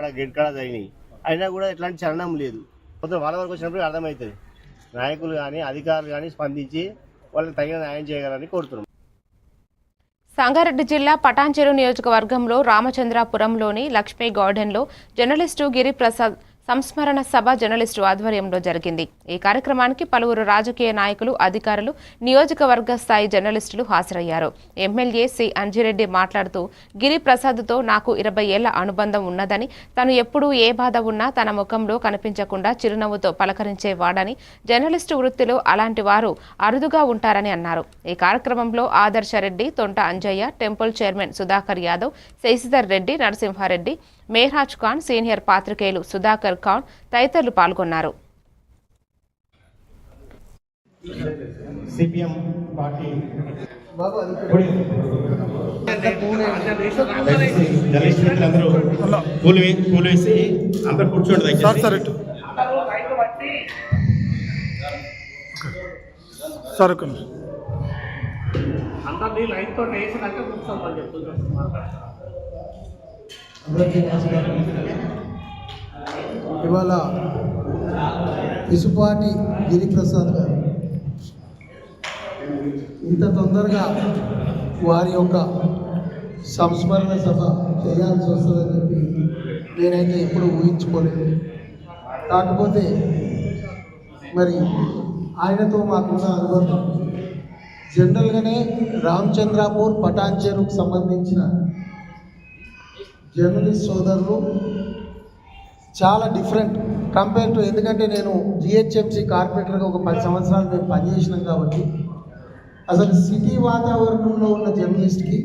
అక్కడ కాడ జరిగినాయి. అయినా కూడా ఎట్లాంటి చలనం లేదు. కొంత వాళ్ళ వరకు వచ్చినప్పుడు అర్థమవుతుంది. నాయకులు కానీ అధికారులు కానీ స్పందించి వాళ్ళకి తగిన న్యాయం చేయగలని కోరుతున్నాం. సంగారెడ్డి జిల్లా పటాన్చెరు నియోజకవర్గంలో రామచంద్రాపురంలోని లక్ష్మీ గార్డెన్లో జర్నలిస్టు గిరిప్రసాద్ సంస్మరణ సభ జర్నలిస్టు ఆధ్వర్యంలో జరిగింది. ఈ కార్యక్రమానికి పలువురు రాజకీయ నాయకులు అధికారులు నియోజకవర్గ స్థాయి జర్నలిస్టులు హాజరయ్యారు. MLA C. అంజిరెడ్డి మాట్లాడుతూ గిరిప్రసాద్తో నాకు ఇరవై ఏళ్ళ అనుబంధం ఉన్నదని తను ఎప్పుడూ ఏ బాధ ఉన్నా తన ముఖంలో కనిపించకుండా చిరునవ్వుతో పలకరించేవాడని జర్నలిస్టు వృత్తిలో అలాంటి వారు అరుదుగా ఉంటారని అన్నారు. ఈ కార్యక్రమంలో Adarsha Reddy Thonta Anjaiah temple chairman Sudhakar Yadav Sasidhar Reddy Narasimhareddy Mehaj Khan senior పాత్రికేయులు సుధాకర్ ఖాన్ తదితరులు పాల్గొన్నారు. సిపిఎం పార్టీ జర్నలిస్ట్ మిత్రులందరూ పూలు వే- పూలు వేసి అందరు కూర్చోండి దయచేసి. సార్ ఇటు. సార్ ఒక నిమిషం. అందరినీ లైన్తో వేసినాక కూర్చోమని చెప్తున్నారు. ఇవాళ ఇసుపాటి గిరిప్రసాద్ గారు. ఇంత తొందరగా వారి యొక్క సంస్మరణ సభ చేయాల్సి వస్తుందని చెప్పి నేనైతే ఎప్పుడు ఊహించుకోలేదు. కాకపోతే మరి ఆయనతో మాకున్న అనుబంధం జనరల్గానే రామచంద్రాపూర్ పటాన్చెరుకు సంబంధించిన జర్నలిస్ట్ సోదరులు చాలా డిఫరెంట్ కంపేర్ టు ఎందుకంటే నేను జిహెచ్ఎంసీ కార్పొరేటర్గా ఒక పది సంవత్సరాలు మేము పనిచేసినాం కాబట్టి అసలు సిటీ వాతావరణంలో ఉన్న జర్నలిస్ట్కి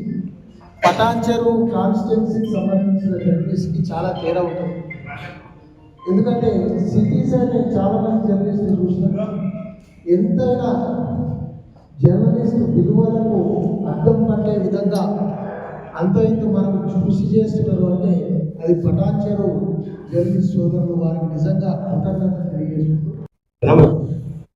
పటాన్చెరు కాన్స్టిట్యున్సీకి సంబంధించిన జర్నలిస్ట్కి చాలా తేడా ఉంటుంది. ఎందుకంటే సిటీ సైడ్ నేను చాలా మంది జర్నలిస్ట్ని చూసినా ఎంతైనా జర్నలిస్ట్ విలువలకు అడ్డం పట్టే విధంగా అంత ఇంత మనం కృషి చేస్తున్నారు అంటే అది పటాచారు జర్నలిస్ట్ సోదరులు వారికి నిజంగా కృతజ్ఞత తెలియజేసుకుంటూ.